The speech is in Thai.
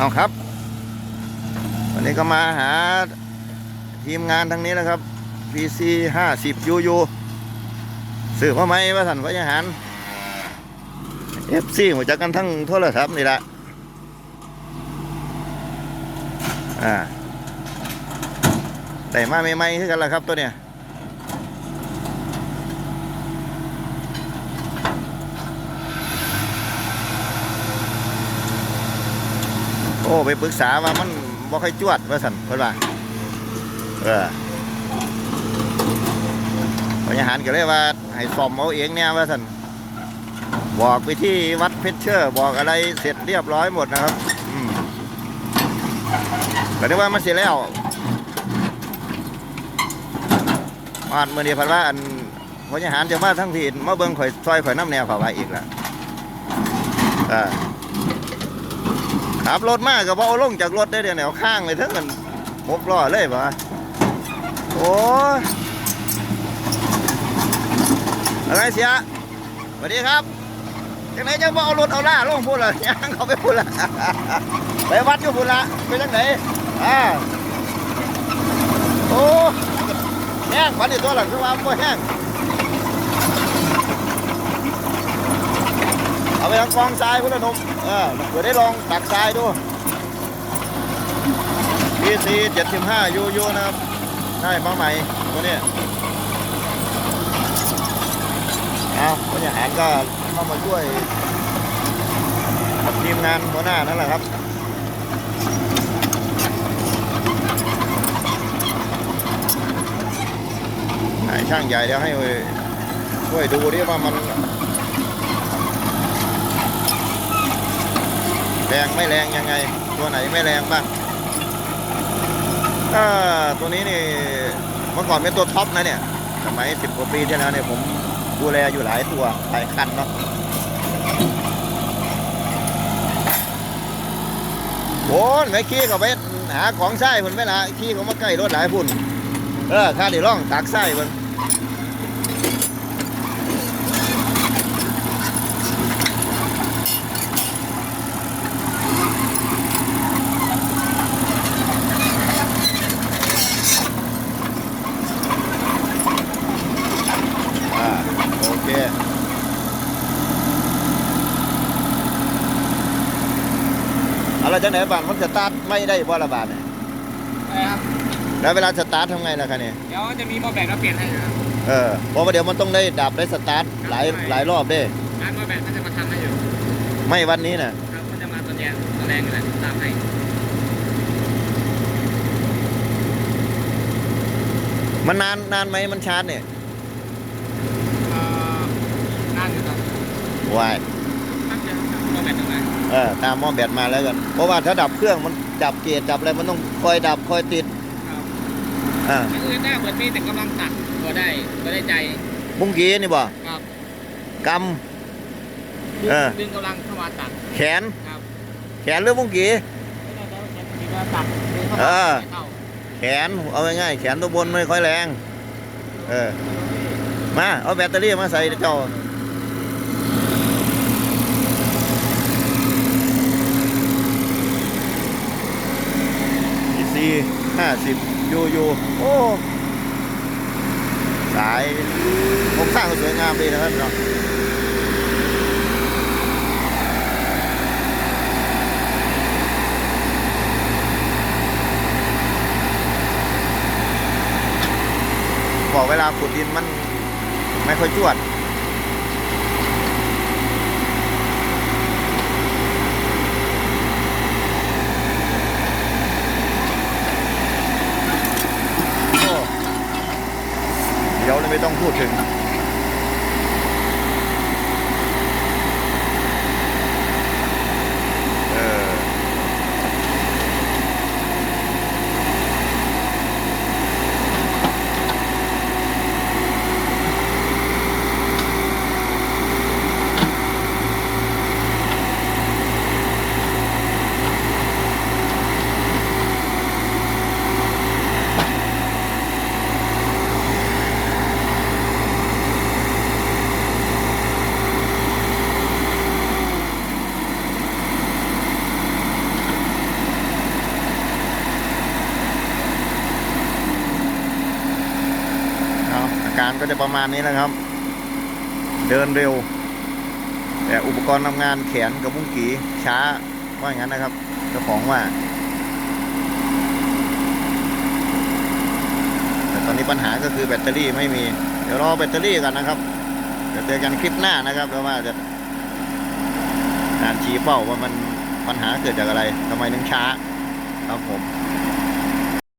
เอาครับ วันนี้ก็มาหาทีมงานทางนี้แล้วครับ PC 50 UU สื่อมาไหมว่าสันพยาหาร FC หัวจักกันทั้งโทรศัพท์นี่แหละอ่าแต่มาใหม่ๆคือกันละครับตัวเนี้ย อ้ไปปรึกษาว่ามันบ่ค่อยจวดว่าสันเพิ่นว่าเออพยาหารก็เลยว่าให้ซ่อมเอาเองเนี่ยว่าสันบอกไปที่วัดเพชรเชอร์บอกอะไรเสร็จเรียบร้อยหมดนะครับอืมก็ได้ว่ามันเสร็จแล้วอ่านมือนี้พันว่าอันพยาหารจะมาทั้งทีมาเบิ่งข่อยซอยข่อยน้ำแนวเข่าไว้อีกล้วเออ ขับรถมากกับว่าเอาลงจากรถได้เดี๋ยวแนวข้างเลยทั้งกันหกล้อเลยปะโอ้อะไรเสียสวัสดีครับจังไหนจังบ่เอารถเอาล่าลงพูดละย่างเขาไปพูดละไปวัดอยู่พูดละไปจังไหนอ่าโอ้แห้งปันนี่ตัวหลังคือว่าบ่แห้ง เอาไปทางกองทรายพุ่นละหนมเออเดี๋ยได้ลองตักทรายดู PC 75 UU นะครับได้มาใหม่ตัวนี้เอาพยาหารก็เข้ามาช่วยทีมงานหัวหน้านั่นแหละครับช่างใหญ่เดี๋ยวให้ช่วยดูดิว่ามัน แรงไม่แรงยังไง ตัวไหนไม่แรงบ้างตัวนี้นี่เมื่อก่อนเป็นตัวท็อปนะเนี่ยสมัยสิบกว่าปีที่แล้วเนี่ยผมดูแลอยู่หลายตัวหลายคันเนาะโอ้ยไม่ขี้ก็ไปหาของไส้พุ่นไม่ละขี้ก็มาใกล้รถหลายพุ่นเออข้าเดี๋ยวร่องตักไส้พุ่นอ่าโอเคเอาละ จังไหนบ้านมันสตาร์ทไม่ได้บ่ละบาทเนี่ยครับแล้วเวลาสตาร์ททำไงล่ะคะเนี่ยเดี๋ยวจะมีหม้อแบตมาเปลี่ยนให้นะครับเออเพราะว่าเดี๋ยวมันต้องได้ดับได้สตาร์ทหลายหลายรอบเด้ร้านหม้อแบตเขาจะมาทำให้อยู่ไม่วันนี้นะครับเขาจะมาตอนเย็นตอนแรงนี่แหละตามให้มันนานนานไหมมันชาร์จเนี่ยเอ่อน่าอยู่ครับวาย เออตามหม้อแบตมาแล้วกัน เพราะว่าถ้าดับเครื่องมันดับเกียร์ดับอะไรมันต้องคอยดับคอยติดครับอ่าอย่างอื่นได้เปิดมีแต่กำลังตัดก็ได้ก็ได้ใจมุ้งกี้นี่บ่ครับกดึงเออดึงกำลังเข้ามาตัดำแขนครับแขนหรือมุ้งกี้ไม่ได้แล้วจะมีว่าตัดดึงเข้าเอมาอไม่เข้าแขนเอาง่ายๆแขนตัวบนไม่ค่อยแรง เออมาเอาแบตเตอรี่มาใส่เจ้า PC 50 UU โอ้สายโครงสร้างสวยงามดีนะครับเนาะบอกเวลาขุดดินมันไม่ค่อยจวด โอ้เดี๋ยวเลย ไม่ต้องพูดถึง เออ เอา การก็จะประมาณนี้นะครับ เดินเร็ว แต่อุปกรณ์ทำงานแขนกับมุ้งกีช้าว่าอย่างนั้นนะครับเจ้าของว่าแต่ตอนนี้ปัญหาก็คือแบตเตอรี่ไม่มี เดี๋ยวรอแบตเตอรี่กันนะครับเดี๋ยวเจอกันคลิปหน้านะครับแล้วว่าจะงานชี้เป้าว่ามันปัญหาเกิดจากอะไรทำไมถึงช้าครับผม